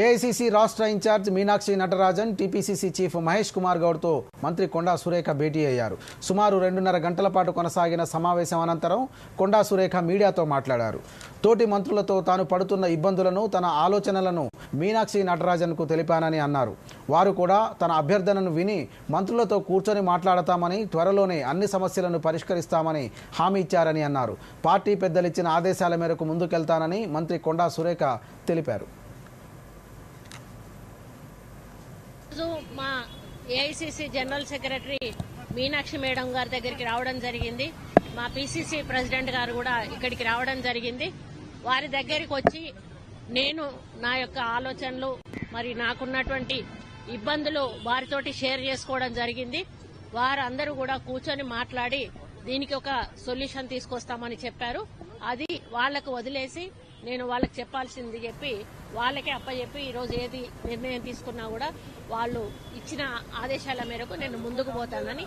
AICC రాష్ట్ర incharge Meenakshi Natarajan TPCC chief Mahesh Kumar గౌడ్తో మంత్రి కొండా సురేఖ భేటీ అయ్యారు. సుమారు రెండున్నర గంటల పాటు కొనసాగిన సమావేశం అనంతరం కొండా సురేఖ మీడియాతో మాట్లాడారు. తోటి మంత్రులతో తాను పడుతున్న ఇబ్బందులను తన ఆలోచనలను మీనాక్షి నటరాజన్కు తెలిపానని అన్నారు. వారు కూడా తన అభ్యర్థనను విని మంత్రులతో కూర్చొని మాట్లాడతామని త్వరలోనే అన్ని సమస్యలను పరిష్కరిస్తామని హామీ ఇచ్చారని అన్నారు. పార్టీ పెద్దలిచ్చిన ఆదేశాల మేరకు ముందుకెళ్తానని మంత్రి కొండా సురేఖ తెలిపారు. రోజు మా AICC general secretary Meenakshi madam గారి దగ్గరికి రావడం జరిగింది. మా పిసిసి ప్రెసిడెంట్ గారు కూడా ఇక్కడికి రావడం జరిగింది. వారి దగ్గరికి వచ్చి నేను నా యొక్క ఆలోచనలు మరి నాకున్నటువంటి ఇబ్బందులు వారితోటి షేర్ చేసుకోవడం జరిగింది. వారందరూ కూడా కూర్చొని మాట్లాడి దీనికి ఒక సొల్యూషన్ తీసుకొస్తామని చెప్పారు. అది వాళ్ళకు వదిలేసి నేను వాళ్ళకి చెప్పాల్సింది చెప్పి వాళ్ళకే అప్పచెప్పి ఈరోజు ఏది నిర్ణయం తీసుకున్నా కూడా వాళ్ళు ఇచ్చిన ఆదేశాల మేరకు నేను ముందుకు పోతానని